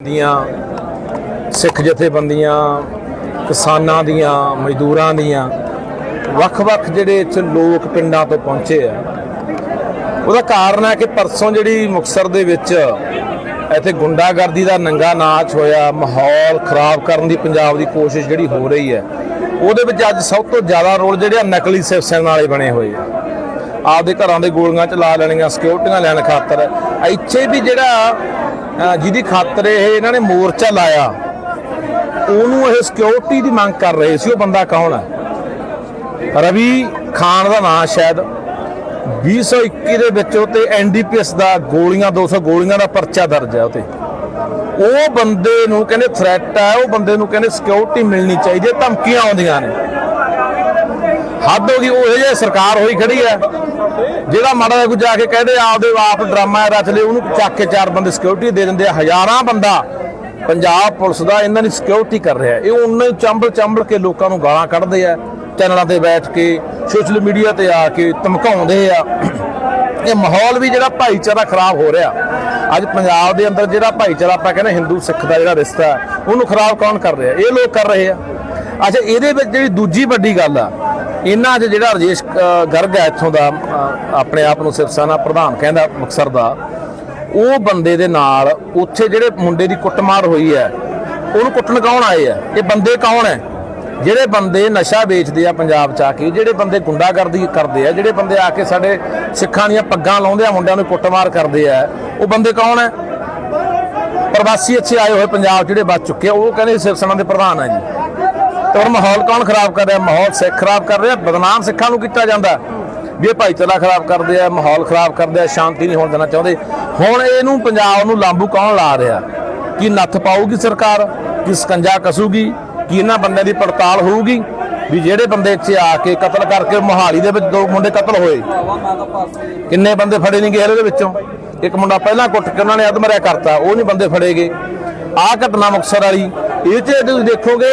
ਦੀਆਂ, ਸਿੱਖ ਜਥੇਬੰਦੀਆਂ, ਕਿਸਾਨਾਂ ਦੀਆਂ, ਮਜ਼ਦੂਰਾਂ ਦੀਆਂ, ਵੱਖ-ਵੱਖ ਜਿਹੜੇ ਇੱਥੇ ਲੋਕ ਪਿੰਡਾਂ ਤੋਂ ਪਹੁੰਚੇ ਆ। ਉਹਦਾ ਕਾਰਨ ਹੈ ਕਿ ਪਰਸੋਂ ਜਿਹੜੀ ਮੁਕਸਰ ਦੇ ਵਿੱਚ ਇੱਥੇ ਗੁੰਡਾਗਰਦੀ ਦਾ ਨੰਗਾ ਨਾਚ ਹੋਇਆ, ਮਾਹੌਲ ਖਰਾਬ ਕਰਨ ਦੀ ਪੰਜਾਬ ਦੀ ਕੋਸ਼ਿਸ਼ ਜਿਹੜੀ ਹੋ ਰਹੀ ਹੈ, ਉਹਦੇ ਵਿੱਚ ਅੱਜ ਸਭ ਤੋਂ ਜ਼ਿਆਦਾ ਰੋਲ ਜਿਹੜੇ ਆ ਨਕਲੀ ਸਿਵ ਸੈਨਾ ਵਾਲੇ ਬਣੇ ਹੋਏ ਆ। ਆਪਦੇ ਘਰਾਂ ਦੇ ਗੋਲੀਆਂ ਚਲਾ ਲੈਣੀਆਂ ਸਿਕਿਉਰਟੀਆਂ ਲੈਣ ਖਾਤਰ। ਇੱਥੇ ਵੀ ਜਿਹੜਾ ਜਿਹਦੀ ਖਾਤਰ ਇਹ ਇਹਨਾਂ ਨੇ ਮੋਰਚਾ ਲਾਇਆ, ਉਹਨੂੰ ਇਹ ਸਿਕਿਉਰਿਟੀ ਦੀ ਮੰਗ ਕਰ ਰਹੇ ਸੀ, ਉਹ ਬੰਦਾ ਕੌਣ ਹੈ ਰਵੀ ਖਾਨ ਦਾ ਨਾਂ ਸ਼ਾਇਦ 2021 ਦੇ ਵਿੱਚ ਉਹ ਤੇ ਐਨਡੀਪੀਐਸ ਦਾ ਗੋਲੀਆਂ 200 ਗੋਲੀਆਂ ਦਾ ਪਰਚਾ ਦਰਜ ਹੈ ਉਹ ਤੇ। ਉਹ ਬੰਦੇ ਨੂੰ ਕਹਿੰਦੇ ਥ੍ਰੈਟ ਹੈ ਉਹ ਬੰਦੇ ਨੂੰ ਕਹਿੰਦੇ ਸਿਕਿਉਰਿਟੀ ਮਿਲਣੀ ਚਾਹੀਦੀ ਹੈ, ਧਮਕੀਆਂ ਆਉਂਦੀਆਂ ਨੇ। ਹੱਦ ਹੋ ਗਈ, ਉਹ ਇਹ ਜੇ ਸਰਕਾਰ ਹੋਈ ਖੜੀ ਹੈ। ਜਿਹੜਾ ਮਾੜਾ ਜਿਹਾ ਕੋਈ ਜਾ ਕੇ ਕਹਦੇ ਆਪਦੇ ਆਪ ਡਰਾਮਾ ਰਚ ਲੈ, ਉਹਨੂੰ ਚੱਕ ਕੇ ਚਾਰ ਬੰਦੇ ਸਿਕਿਉਰਿਟੀ ਦੇ ਦਿੰਦੇ ਆ। ਹਜ਼ਾਰਾਂ ਬੰਦਾ ਪੰਜਾਬ ਪੁਲਿਸ ਦਾ ਇਹਨਾਂ ਦੀ ਸਿਕਿਉਰਿਟੀ ਕਰ ਰਿਹਾ ਇਹ ਉਹਨਾਂ ਨੂੰ ਚੰਬਲ ਚੰਬਲ ਕੇ ਲੋਕਾਂ ਨੂੰ ਗਾਲਾਂ ਕੱਢਦੇ ਆ, ਚੈਨਲਾਂ ਤੇ ਬੈਠ ਕੇ, ਸੋਸ਼ਲ ਮੀਡੀਆ ਤੇ ਆ ਕੇ ਧਮਕਾਉਂਦੇ ਆ। ਇਹ ਮਾਹੌਲ ਵੀ ਜਿਹੜਾ ਭਾਈਚਾਰਾ ਖਰਾਬ ਹੋ ਰਿਹਾ। ਅੱਜ ਪੰਜਾਬ ਦੇ ਅੰਦਰ ਜਿਹੜਾ ਭਾਈਚਾਰਾ ਆਪਾਂ ਕਹਿੰਦੇ ਹਿੰਦੂ ਸਿੱਖ ਦਾ ਜਿਹੜਾ ਰਿਸ਼ਤਾ, ਉਹਨੂੰ ਖਰਾਬ ਕੌਣ ਕਰ ਰਿਹਾ? ਇਹ ਲੋਕ ਕਰ ਰਹੇ ਆ। ਅੱਛਾ, ਇਹਦੇ ਵਿੱਚ ਜਿਹੜੀ ਦੂਜੀ ਵੱਡੀ ਗੱਲ ਆ ਇਹਨਾਂ 'ਚ ਜਿਹੜਾ ਰਜੇਸ਼ ਗਰਗ ਹੈ ਇੱਥੋਂ ਦਾ ਆਪਣੇ ਆਪ ਨੂੰ ਸਿਵ ਸੈਨਾ ਪ੍ਰਧਾਨ ਕਹਿੰਦਾ ਮੁਕਤਸਰ ਦਾ, ਉਹ ਬੰਦੇ ਦੇ ਨਾਲ ਉੱਥੇ ਜਿਹੜੇ ਮੁੰਡੇ ਦੀ ਕੁੱਟਮਾਰ ਹੋਈ ਹੈ, ਉਹਨੂੰ ਕੁੱਟਣ ਕੌਣ ਆਏ ਆ ਇਹ ਬੰਦੇ ਕੌਣ ਹੈ? ਜਿਹੜੇ ਬੰਦੇ ਨਸ਼ਾ ਵੇਚਦੇ ਆ ਪੰਜਾਬ ਚ ਆ ਕੇ, ਜਿਹੜੇ ਬੰਦੇ ਗੁੰਡਾਗਰਦੀ ਕਰਦੇ ਆ, ਜਿਹੜੇ ਬੰਦੇ ਆ ਕੇ ਸਾਡੇ ਸਿੱਖਾਂ ਦੀਆਂ ਪੱਗਾਂ ਲਾਉਂਦੇ ਆ, ਮੁੰਡਿਆਂ ਨੂੰ ਕੁੱਟਮਾਰ ਕਰਦੇ ਆ, ਉਹ ਬੰਦੇ ਕੌਣ ਹੈ? ਪ੍ਰਵਾਸੀ ਇੱਥੇ ਆਏ ਹੋਏ ਪੰਜਾਬ ਜਿਹੜੇ ਬਚ ਚੁੱਕੇ ਆ, ਉਹ ਕਹਿੰਦੇ ਸਿਵ ਸੈਨਾ ਦੇ ਪ੍ਰਧਾਨ ਆ ਜੀ। ਤੇ ਹੁਣ ਮਾਹੌਲ ਕੌਣ ਖਰਾਬ ਕਰ ਰਿਹਾ? ਮਾਹੌਲ ਸਿੱਖ ਖਰਾਬ ਕਰ ਰਿਹਾ। ਬਦਨਾਮ ਸਿੱਖਾਂ ਨੂੰ ਕੀਤਾ ਜਾਂਦਾ। ਵੀ ਇਹ ਭਾਈਚਾਰਾ ਖਰਾਬ ਕਰਦੇ ਆ, ਮਾਹੌਲ ਖਰਾਬ ਕਰਦੇ ਆ, ਸ਼ਾਂਤੀ ਨਹੀਂ ਹੋਣ ਦੇਣਾ ਚਾਹੁੰਦੇ। ਹੁਣ ਇਹਨੂੰ ਪੰਜਾਬ ਨੂੰ ਲਾਂਬੂ ਕੌਣ ਲਾ ਰਿਹਾ? ਕੀ ਨੱਥ ਪਾਊਗੀ ਸਰਕਾਰ? ਕੀ ਸਕੰਜਾ ਕਸੂਗੀ? ਕੀ ਇਹਨਾਂ ਬੰਦਿਆਂ ਦੀ ਪੜਤਾਲ ਹੋਊਗੀ? ਵੀ ਜਿਹੜੇ ਬੰਦੇ ਇੱਥੇ ਆ ਕੇ ਕਤਲ ਕਰਕੇ ਮੋਹਾਲੀ ਦੇ ਵਿੱਚ ਦੋ ਮੁੰਡੇ ਕਤਲ ਹੋਏ। ਕਿੰਨੇ ਬੰਦੇ ਫੜੇ ਨਹੀਂ ਗਏ ਇਹਦੇ ਵਿੱਚੋਂ? ਇੱਕ ਮੁੰਡਾ ਪਹਿਲਾਂ ਕੁੱਟ ਕੇ ਉਹਨਾਂ ਨੇ ਅਧਮਰਿਆ ਕਰਤਾ। ਉਹ ਨਹੀਂ ਬੰਦੇ ਫੜੇ ਗਏ ਆਹ ਘਟਨਾ ਮੁਕਤਸਰ ਵਾਲੀ। ਇਹ 'ਚ ਤੁਸੀਂ ਦੇਖੋਗੇ,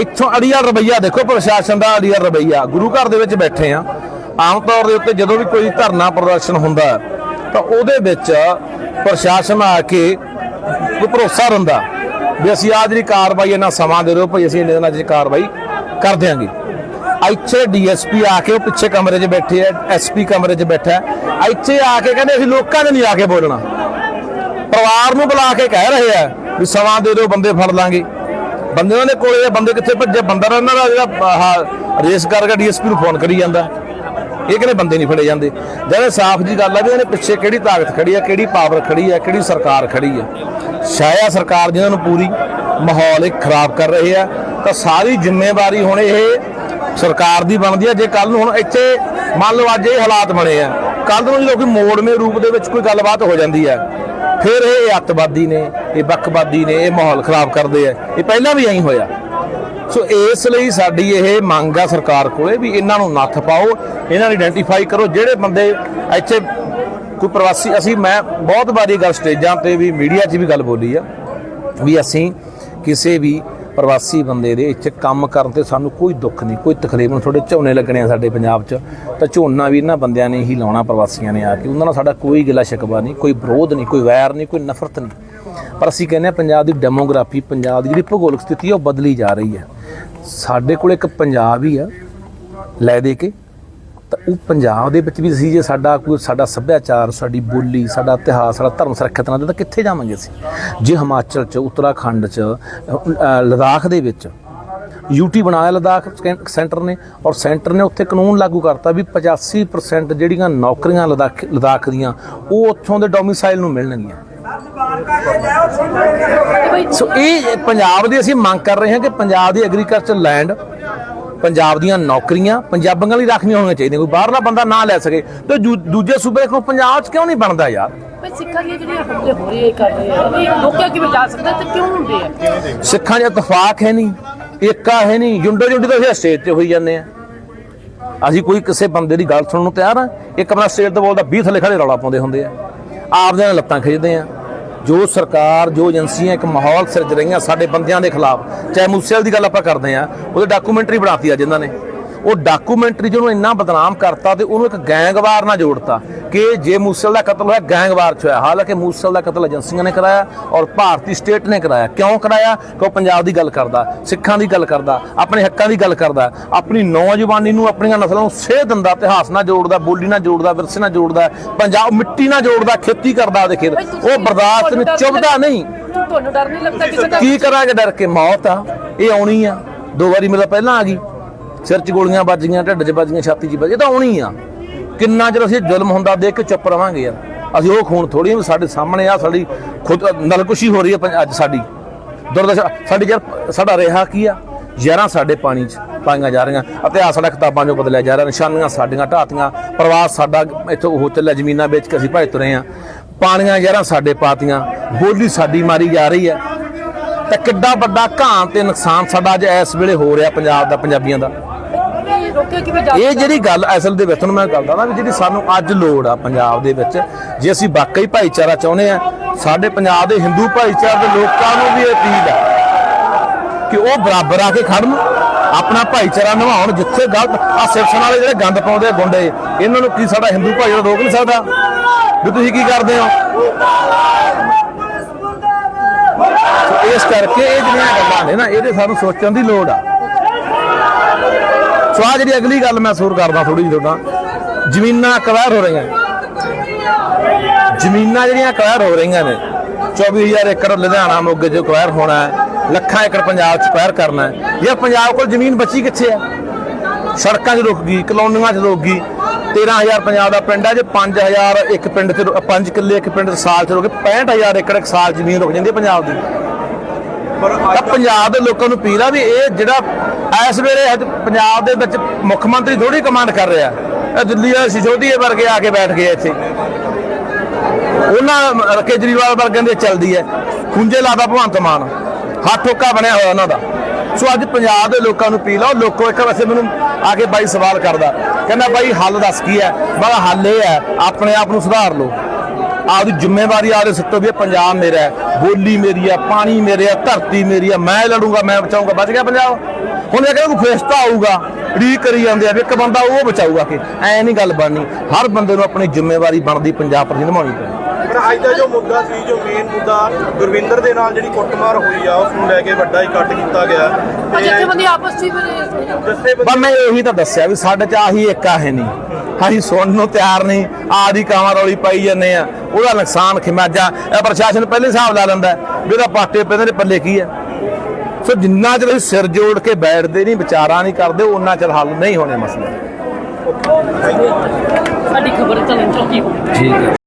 ਇੱਥੋਂ ਅੜੀਆ ਰਵਈਆ ਦੇਖੋ, ਪ੍ਰਸ਼ਾਸਨ ਦਾ ਅੜੀਆ ਰਵਈਆ। ਗੁਰੂ ਘਰ ਦੇ ਵਿੱਚ ਬੈਠੇ ਆ ਆਮ ਤੌਰ ਦੇ ਉੱਤੇ ਜਦੋਂ ਵੀ ਕੋਈ ਧਰਨਾ ਪ੍ਰਦਰਸ਼ਨ ਹੁੰਦਾ ਤਾਂ ਉਹਦੇ ਵਿੱਚ ਪ੍ਰਸ਼ਾਸਨ ਆ ਕੇ ਕੋਈ ਭਰੋਸਾ ਦਿੰਦਾ ਵੀ ਅਸੀਂ ਆਹ ਜਿਹੜੀ ਕਾਰਵਾਈ ਇਹਨਾਂ ਸਮਾਂ ਦੇ ਦਿਓ, ਭਈ ਅਸੀਂ ਇੰਨੇ ਦਿਨਾਂ 'ਚ ਕਾਰਵਾਈ ਕਰ ਦਿਆਂਗੇ। ਇੱਥੇ ਡੀਐਸਪੀ ਆ ਕੇ ਉਹ ਪਿੱਛੇ ਕਮਰੇ 'ਚ ਬੈਠੇ ਆ ਐਸਪੀ ਕਮਰੇ 'ਚ ਬੈਠਾ ਇੱਥੇ ਆ ਕੇ ਕਹਿੰਦੇ ਅਸੀਂ ਲੋਕਾਂ ਨੇ ਨਹੀਂ ਆ ਕੇ ਬੋਲਣਾ। ਪਰਿਵਾਰ ਨੂੰ ਬੁਲਾ ਕੇ ਕਹਿ ਰਹੇ ਆ ਵੀ ਸਮਾਂ ਦੇ ਦਿਓ, ਬੰਦੇ ਫੜ ਲਾਂਗੇ। ਬੰਦੇ ਉਹਨਾਂ ਦੇ ਕੋਲੇ ਬੰਦੇ ਕਿੱਥੇ ਭੱਜੇ? ਬੰਦਾ ਤਾਂ ਉਹਨਾਂ ਦਾ ਜਿਹੜਾ, ਆਹ, ਰੇਸ ਕਰਕੇ ਡੀਐਸਪੀ ਨੂੰ ਫੋਨ ਕਰੀ ਜਾਂਦਾ। ਇਹ ਕਹਿੰਦੇ ਬੰਦੇ ਨਹੀਂ ਫੜੇ ਜਾਂਦੇ? ਜਿਹੜੇ ਸਾਫ਼ ਜੀ ਗੱਲ ਆ ਵੀ ਇਹਨੇ ਪਿੱਛੇ ਕਿਹੜੀ ਤਾਕਤ ਖੜੀ ਆ, ਕਿਹੜੀ ਪਾਵਰ ਖੜੀ ਆ, ਕਿਹੜੀ ਸਰਕਾਰ ਖੜੀ ਆ। ਸ਼ਾਇਆ ਸਰਕਾਰ ਜਿਹਨਾਂ ਨੂੰ ਪੂਰੀ ਮਾਹੌਲ ਇਹ ਖਰਾਬ ਕਰ ਰਹੇ ਆ, ਤਾਂ ਸਾਰੀ ਜ਼ਿੰਮੇਵਾਰੀ ਹੁਣ ਇਹ ਸਰਕਾਰ ਦੀ ਬਣਦੀ ਆ। ਜੇ ਕੱਲ ਨੂੰ ਹੁਣ ਇੱਥੇ ਮੰਨ ਲਓ ਅੱਜ ਇਹ ਹਾਲਾਤ ਬਣੇ ਆ ਕੱਲ ਨੂੰ ਜਦੋਂ ਕੋਈ ਮੋੜਵੇਂ ਰੂਪ ਦੇ ਵਿੱਚ ਕੋਈ ਗੱਲਬਾਤ ਹੋ ਜਾਂਦੀ ਹੈ ਫਿਰ ਇਹ ਅੱਤਵਾਦੀ ਨੇ, ਇਹ ਵੱਖਵਾਦੀ ਨੇ, ਇਹ ਮਾਹੌਲ ਖਰਾਬ ਕਰਦੇ ਆ। ਇਹ ਪਹਿਲਾਂ ਵੀ ਐਂ ਹੋਇਆ। ਸੋ ਇਸ ਲਈ ਸਾਡੀ ਇਹ ਮੰਗ ਆ ਸਰਕਾਰ ਕੋਲੇ ਵੀ ਇਹਨਾਂ ਨੂੰ ਨੱਥ ਪਾਓ, ਇਹਨਾਂ ਨੂੰ ਆਇਡੈਂਟੀਫਾਈ ਕਰੋ। ਜਿਹੜੇ ਬੰਦੇ ਇੱਥੇ ਕੋਈ ਪ੍ਰਵਾਸੀ, ਅਸੀਂ ਮੈਂ ਬਹੁਤ ਵਾਰੀ ਗੱਲ ਸਟੇਜਾਂ ਤੇ ਵੀ ਮੀਡੀਆ 'ਚ ਵੀ ਗੱਲ ਬੋਲੀ ਆ, ਵੀ ਅਸੀਂ ਕਿਸੇ ਵੀ ਪ੍ਰਵਾਸੀ ਬੰਦੇ ਦੇ ਇੱਥੇ ਕੰਮ ਕਰਨ ਤੇ ਸਾਨੂੰ ਕੋਈ ਦੁੱਖ ਨਹੀਂ, ਕੋਈ ਤਕਲੀਫ ਨਹੀਂ। ਥੋੜੇ ਝੋਨੇ ਲੱਗਣੇ ਆ ਸਾਡੇ ਪੰਜਾਬ 'ਚ। ਤਾਂ ਝੋਨਾ ਵੀ ਇਹਨਾਂ ਬੰਦਿਆਂ ਨੇ ਹੀ ਲਾਉਣਾ, ਪ੍ਰਵਾਸੀਆਂ ਨੇ ਆ ਕੇ। ਉਹਨਾਂ ਨਾਲ ਸਾਡਾ ਕੋਈ ਗਿਲਾ ਸ਼ਿਕਵਾ ਨਹੀਂ, ਕੋਈ ਵਿਰੋਧ ਨਹੀਂ, ਕੋਈ ਵੈਰ ਨਹੀਂ, ਕੋਈ ਨਫ਼ਰਤ ਨਹੀਂ। ਪਰ ਅਸੀਂ ਕਹਿੰਦੇ ਆ ਪੰਜਾਬ ਦੀ ਡੈਮੋਗ੍ਰਾਫੀ, ਪੰਜਾਬ ਦੀ ਜਿਹੜੀ ਭੂਗੋਲਿਕ ਸਥਿਤੀ ਹੈ ਉਹ ਬਦਲੀ ਜਾ ਰਹੀ ਹੈ। ਸਾਡੇ ਕੋਲ ਇੱਕ ਪੰਜਾਬ ਹੀ ਆ, ਲੈ ਦੇ ਕੇ। ਤਾਂ ਉਹ ਪੰਜਾਬ ਦੇ ਵਿੱਚ ਵੀ ਅਸੀਂ ਜੇ ਸਾਡਾ ਕੋਈ ਸਾਡਾ ਸੱਭਿਆਚਾਰ, ਸਾਡੀ ਬੋਲੀ, ਸਾਡਾ ਇਤਿਹਾਸ, ਸਾਡਾ ਧਰਮ ਸੁਰੱਖਿਅਤ ਨਾ ਦੇ ਤਾਂ ਕਿੱਥੇ ਜਾਵਾਂਗੇ ਅਸੀਂ? ਜੇ ਹਿਮਾਚਲ 'ਚ, ਉੱਤਰਾਖੰਡ 'ਚ ਲਦਾਖ ਦੇ ਵਿੱਚ ਯੂਟੀ ਬਣਾਇਆ ਲਦਾਖ ਸੈਂਟਰ ਨੇ ਔਰ ਸੈਂਟਰ ਨੇ ਉੱਥੇ ਕਾਨੂੰਨ ਲਾਗੂ ਕਰਤਾ ਵੀ 85% ਜਿਹੜੀਆਂ ਨੌਕਰੀਆਂ ਲਦਾਖ ਲਦਾਖ ਦੀਆਂ, ਉਹ ਉੱਥੋਂ ਦੇ ਡੋਮਿਸਾਈਲ ਨੂੰ ਮਿਲਣਗੀਆਂ। ਸੋ ਇਹ ਪੰਜਾਬ ਦੀ ਅਸੀਂ ਮੰਗ ਕਰ ਰਹੇ ਹਾਂ ਕਿ ਪੰਜਾਬ ਦੀ ਐਗਰੀਕਲਚਰ ਲੈਂਡ ਪੰਜਾਬ ਦੀਆਂ ਨੌਕਰੀਆਂ ਪੰਜਾਬੀਆਂ ਲਈ ਰੱਖਣੀਆਂ ਹੋਣੀਆਂ ਚਾਹੀਦੀਆਂ। ਕੋਈ ਬਾਹਰਲਾ ਬੰਦਾ ਨਾ ਲੈ ਸਕੇ ਤੇ ਦੂਜੇ ਸੂਬੇ ਕੋਲ ਪੰਜਾਬ 'ਚ ਕਿਉਂ ਨਹੀਂ ਬਣਦਾ ਯਾਰ? ਸਿੱਖਾਂ ਦੀਆਂ ਜਿਹੜੀਆਂ ਹਮਲੇ ਹੋ ਰਹੇ ਕਰ ਰਹੇ ਆ ਰੋਕਿਆ ਕਿਵੇਂ ਜਾ ਸਕਦਾ ਤੇ ਕਿਉਂ ਹੁੰਦੇ ਆ? ਸਿੱਖਾਂ 'ਚ ਇਤਫਾਕ ਹੈ ਨਹੀਂ ਏਕਾ ਹੈ ਨਹੀਂ ਜੁੰਡੋ ਜੁੰਡੀ ਤਾਂ ਅਸੀਂ ਸਟੇਜ ਤੇ ਹੋਈ ਜਾਂਦੇ ਆ। ਅਸੀਂ ਕੋਈ ਕਿਸੇ ਬੰਦੇ ਦੀ ਗੱਲ ਸੁਣਨ ਨੂੰ ਤਿਆਰ ਆ ਇੱਕ ਆਪਣਾ ਸਟੇਜ ਤੇ ਬੋਲਦਾ 20 ਥੱਲੇ ਖੜੇ ਰੌਲਾ ਪਾਉਂਦੇ ਹੁੰਦੇ ਆ। ਆਪਦੇ ਨਾਲ ਲੱਤਾਂ ਖਿੱਚਦੇ ਆ। ਜੋ ਸਰਕਾਰ, ਜੋ ਏਜੰਸੀਆਂ ਇੱਕ ਮਾਹੌਲ ਸਿਰਜ ਰਹੀਆਂ ਸਾਡੇ ਬੰਦਿਆਂ ਦੇ ਖਿਲਾਫ, ਚਾਹੇ ਮੂਸੇਵਾਲ ਦੀ ਗੱਲ ਆਪਾਂ ਕਰਦੇ ਆ ਉਹਦੇ ਡਾਕੂਮੈਂਟਰੀ ਬਣਾਤੀ ਆ ਜਿਨ੍ਹਾਂ ਨੇ। ਉਹ ਡਾਕੂਮੈਂਟਰੀ ਜਿਹਨੂੰ ਇੰਨਾ ਬਦਨਾਮ ਕਰਤਾ ਤੇ ਉਹਨੂੰ ਇੱਕ ਗੈਂਗਵਾਰ ਨਾਲ ਜੋੜਤਾ ਕਿ ਜੇ ਮੂਸਲ ਦਾ ਕਤਲ ਹੋਇਆ ਗੈਂਗਵਾਰ ਚ ਹੋਇਆ। ਹਾਲਾਂਕਿ ਮੂਸਲ ਦਾ ਕਤਲ ਏਜੰਸੀਆਂ ਨੇ ਕਰਾਇਆ ਔਰ ਭਾਰਤੀ ਸਟੇਟ ਨੇ ਕਰਾਇਆ। ਕਿਉਂ ਕਰਾਇਆ? ਕਿ ਉਹ ਪੰਜਾਬ ਦੀ ਗੱਲ ਕਰਦਾ ਸਿੱਖਾਂ ਦੀ ਗੱਲ ਕਰਦਾ ਆਪਣੇ ਹੱਕਾਂ ਦੀ ਗੱਲ ਕਰਦਾ ਆਪਣੀ ਨੌਜਵਾਨੀ ਨੂੰ ਆਪਣੀਆਂ ਨਸਲਾਂ ਨੂੰ ਸੇਧ ਦਿੰਦਾ ਇਤਿਹਾਸ ਨਾਲ ਜੋੜਦਾ ਬੋਲੀ ਨਾਲ ਜੋੜਦਾ ਵਿਰਸੇ ਨਾਲ ਜੋੜਦਾ ਪੰਜਾਬ ਮਿੱਟੀ ਨਾਲ ਜੋੜਦਾ ਖੇਤੀ ਕਰਦਾ ਖੇਤ ਉਹ ਬਰਦਾਸ਼ਤ ਨੂੰ ਚੁੱਭਦਾ ਨਹੀਂ। ਤੁਹਾਨੂੰ ਡਰ ਨਹੀਂ ਲੱਗਦਾ ਕਿਸੇ ਦਾ? ਕੀ ਕਰਾਂਗੇ ਡਰ ਕੇ? ਮੌਤ ਆ ਇਹ ਆਉਣੀ ਆ। ਦੋ ਵਾਰੀ ਮੇਰਾ ਪਹਿਲਾਂ ਆ ਗਈ। ਸਿਰ 'ਚ ਗੋਲੀਆਂ ਵੱਜ ਗਈਆਂ, ਢਿੱਡ 'ਚ ਵੱਜ ਗਈਆਂ, ਛਾਤੀ 'ਚ ਵੱਜੀ ਇਹ ਤਾਂ ਆਉਣੀ ਆ। ਕਿੰਨਾ ਚਿਰ ਅਸੀਂ ਜ਼ੁਲਮ ਹੁੰਦਾ ਦੇਖ ਕੇ ਚੁੱਪ ਰਵਾਂਗੇ ਯਾਰ। ਅਸੀਂ ਉਹ ਖੂਨ ਥੋੜੀ ਵੀ ਸਾਡੇ ਸਾਹਮਣੇ ਆ, ਸਾਡੀ ਖੁਦ ਨਲਕੁਸ਼ੀ ਹੋ ਰਹੀ ਹੈ ਅੱਜ ਸਾਡੀ। ਦੁਰਦਸ਼ਾ ਸਾਡੀ ਯਾਰ, ਸਾਡਾ ਰਿਹਾ ਕੀ ਆ? ਜ਼ਹਿਰਾਂ ਸਾਡੇ ਪਾਣੀ 'ਚ ਪਾਈਆਂ ਜਾ ਰਹੀਆਂ। ਇਤਿਹਾਸ ਸਾਡਾ ਕਿਤਾਬਾਂ 'ਚੋਂ ਬਦਲਿਆ ਜਾ ਰਿਹਾ, ਨਿਸ਼ਾਨੀਆਂ ਸਾਡੀਆਂ ਢਾਤੀਆਂ। ਪ੍ਰਵਾਸ ਸਾਡਾ ਇੱਥੋਂ ਉਹ ਚੱਲਿਆ, ਜ਼ਮੀਨਾਂ ਵੇਚ ਕੇ ਅਸੀਂ ਭੱਜ ਤੁਰੇ ਆ। ਪਾਣੀਆਂ ਜ਼ਹਿਰਾਂ ਸਾਡੇ ਪਾਤੀਆਂ। ਬੋਲੀ ਸਾਡੀ ਮਾਰੀ ਜਾ ਰਹੀ ਹੈ ਤਾਂ ਕਿੱਡਾ ਵੱਡਾ ਘਾਣ ਤੇ ਨੁਕਸਾਨ ਸਾਡਾ ਅੱਜ ਇਸ ਵੇਲੇ ਹੋ ਰਿਹਾ ਪੰਜਾਬ ਦਾ, ਪੰਜਾਬੀਆਂ ਦਾ। ਰੋਕਿਆ ਕਿਵੇਂ ਜਾ ਇਹ ਜਿਹੜੀ ਗੱਲ ਅਸਲ ਦੇ ਵਿੱਚ ਤੁਹਾਨੂੰ ਮੈਂ ਗੱਲ ਦੱਸਦਾ ਵੀ ਜਿਹੜੀ ਸਾਨੂੰ ਅੱਜ ਲੋੜ ਆ ਪੰਜਾਬ ਦੇ ਵਿੱਚ ਜੇ ਅਸੀਂ ਵਾਕਈ ਭਾਈਚਾਰਾ ਚਾਹੁੰਦੇ ਆ ਸਾਡੇ ਪੰਜਾਬ ਦੇ ਹਿੰਦੂ ਭਾਈਚਾਰੇ ਦੇ ਲੋਕਾਂ ਨੂੰ ਵੀ ਇਹ ਅਪੀਲ ਹੈ ਕਿ ਉਹ ਬਰਾਬਰ ਆ ਕੇ ਖੜਨ ਆਪਣਾ ਭਾਈਚਾਰਾ ਨਿਭਾਉਣ ਜਿੱਥੇ ਗਲਤ ਆ ਸਿਰਸਨ ਵਾਲੇ ਜਿਹੜੇ ਗੰਦ ਪਾਉਂਦੇ ਆ ਗੁੰਡੇ ਇਹਨਾਂ ਨੂੰ ਕੀ ਸਾਡਾ ਹਿੰਦੂ ਭਾਈਚਾਰਾ ਰੋਕ ਨਹੀਂ ਸਕਦਾ? ਵੀ ਤੁਸੀਂ ਕੀ ਕਰਦੇ ਹੋ? ਇਸ ਕਰਕੇ ਇਹ ਜਿਹੜੀਆਂ ਗੱਲਾਂ ਨੇ ਨਾ ਇਹਦੇ ਸਾਨੂੰ ਸੋਚਣ ਦੀ ਲੋੜ ਆ। ਸੋ ਆ ਜਿਹੜੀ ਅਗਲੀ ਗੱਲ ਮੈਂ ਸੂਰ ਕਰਦਾ ਥੋੜੀ ਜਿਹੀ ਤੁਹਾਡਾ, ਜ਼ਮੀਨਾਂ ਅਕਵਾਇਰ ਹੋ ਰਹੀਆਂ। ਜ਼ਮੀਨਾਂ ਜਿਹੜੀਆਂ ਅਕਵਾਇਰ ਹੋ ਰਹੀਆਂ ਨੇ 24000 ਏਕੜ ਲੁਧਿਆਣਾ ਮੋਗੇ 'ਚ ਅਕਵਾਇਰ ਹੋਣਾ ਹੈ, ਲੱਖਾਂ ਏਕੜ ਪੰਜਾਬ 'ਚ ਅਕਵਾਇਰ ਕਰਨਾ ਹੈ। ਯਾਰ ਪੰਜਾਬ ਕੋਲ ਜ਼ਮੀਨ ਬਚੀ ਕਿੱਥੇ ਹੈ? ਸੜਕਾਂ 'ਚ ਰੁਕ ਗਈ, ਕਲੋਨੀਆਂ 'ਚ ਰੁਕ ਗਈ 13000 ਪੰਜਾਬ ਦਾ ਪਿੰਡ ਹੈ, ਜੇ 5000 ਇੱਕ ਪਿੰਡ 'ਚ 5 ਕਿੱਲੇ ਇੱਕ ਪਿੰਡ 'ਚ ਸਾਲ 'ਚ ਰੁਕ ਗਏ 65000 ਏਕੜ ਇੱਕ ਸਾਲ ਜ਼ਮੀਨ ਰੁਕ ਜਾਂਦੀ ਹੈ ਪੰਜਾਬ ਦੀ। ਪਰ ਤਾਂ ਪੰਜਾਬ ਦੇ ਲੋਕਾਂ ਨੂੰ ਅਪੀਲ ਆ ਵੀ ਇਹ ਜਿਹੜਾ ਇਸ ਵੇਲੇ ਅੱਜ ਪੰਜਾਬ ਦੇ ਵਿੱਚ ਮੁੱਖ ਮੰਤਰੀ ਥੋੜੀ ਕਮਾਂਡ ਕਰ ਰਿਹਾ। ਇਹ ਦਿੱਲੀ ਵਾਲੇ ਸਿਸੋਦੀਏ ਵਰਗੇ ਆ ਕੇ ਬੈਠ ਗਏ ਇੱਥੇ। ਉਹਨਾਂ ਕੇਜਰੀਵਾਲ ਵਰਗਿਆਂ ਦੇ ਚੱਲਦੀ ਹੈ। ਖੁੰਝੇ ਲਾਦਾ ਭਗਵੰਤ ਮਾਨ। ਹੱਥ ਠੋਕਾ ਬਣਿਆ ਹੋਇਆ ਉਹਨਾਂ ਦਾ। ਸੋ ਅੱਜ ਪੰਜਾਬ ਦੇ ਲੋਕਾਂ ਨੂੰ ਅਪੀਲ ਆ, ਉਹ ਲੋਕੋ ਇੱਕ ਵੈਸੇ ਮੈਨੂੰ ਆ ਕੇ ਬਾਈ ਸਵਾਲ ਕਰਦਾ। ਕਹਿੰਦਾ ਬਾਈ ਹੱਲ ਦੱਸ ਕੀ ਹੈ? ਮੈਂ ਹੱਲ ਇਹ ਹੈ, ਆਪਣੇ ਆਪ ਨੂੰ ਸੁਧਾਰ ਲਓ। ਆਪਦੀ ਜ਼ਿੰਮੇਵਾਰੀ ਆਦੇ ਸੱਤੋ ਵੀ ਇਹ ਪੰਜਾਬ ਮੇਰਾ ਹੈ। ਬੋਲੀ ਮੇਰੀ ਹੈ ਪਾਣੀ ਮੇਰੇ ਹੈ ਧਰਤੀ ਮੇਰੀ ਹੈ ਮੈਂ ਲੜੂੰਗਾ ਮੈਂ ਬਚਾਉਂਗਾ ਬਚ ਗਿਆ ਪੰਜਾਬ? ਹੁਣ ਇਹ ਕਹਿੰਦਾ ਕੋਈ ਫੇਸਤਾ ਆਊਗਾ ਰੀ ਕਰੀ ਜਾਂਦੇ ਆ ਵੀ ਇੱਕ ਬੰਦਾ ਉਹ ਬਚਾਊਗਾ ਕਿ। ਐ ਨਹੀਂ ਗੱਲ ਬਣਨੀ। ਹਰ ਬੰਦੇ ਨੂੰ ਆਪਣੀ ਜ਼ਿੰਮੇਵਾਰੀ ਬਣਦੀ ਪੰਜਾਬ ਪ੍ਰਤੀ ਨਿਭਾਉਣੀ ਪੈਣੀ। ਪਰ ਅੱਜ ਦਾ ਜੋ ਮੁੱਦਾ ਸੀ ਜੋ ਮੇਨ ਮੁੱਦਾ ਗੁਰਵਿੰਦਰ ਦੇ ਨਾਲ ਜਿਹੜੀ ਕੁੱਟਮਾਰ ਹੋਈ ਆ ਉਸ ਨੂੰ ਲੈ ਕੇ ਵੱਡਾ ਇਕੱਠ ਕੀਤਾ ਗਿਆ। ਪਰ ਜਥੇਬੰਦੀ ਆਪਸ ਵਿੱਚ ਬਸ ਮੈਂ ਇਹੀ ਤਾਂ ਦੱਸਿਆ ਵੀ ਸਾਡੇ ਚ ਆਹੀ ਇੱਕ ਹੈ ਨਹੀਂ। ਅਸੀਂ ਸੁਣਨ ਨੂੰ ਤਿਆਰ ਨਹੀਂ ਆਦੀ ਕਾਵਾਂ ਰੌਲੀ ਪਾਈ ਜਾਂਦੇ ਆ। ਉਹਦਾ ਨੁਕਸਾਨ ਖਿਮਾਜਾ ਇਹ ਪ੍ਰਸ਼ਾਸਨ ਪਹਿਲੇ ਹਿਸਾਬ ਲਾ ਲੈਂਦਾ ਵੀ ਇਹਦਾ ਪਾਟੇ ਪੈਦੇ ਦੇ ਪੱਲੇ ਕੀ ਹੈ। ਸੋ ਜਿੰਨਾ ਚਿਰ ਅਸੀਂ ਸਿਰ ਜੋੜ ਕੇ ਬੈਠਦੇ ਨਹੀਂ ਵਿਚਾਰਾਂ ਨਹੀਂ ਕਰਦੇ ਉਹਨਾਂ ਚਿਰ ਹੱਲ ਨਹੀਂ ਹੋਣੇ ਮਸਲੇ। ਸਾਡੀ ਖਬਰ ਚੱਲਣ ਚੌਕੀ ਠੀਕ ਹੈ।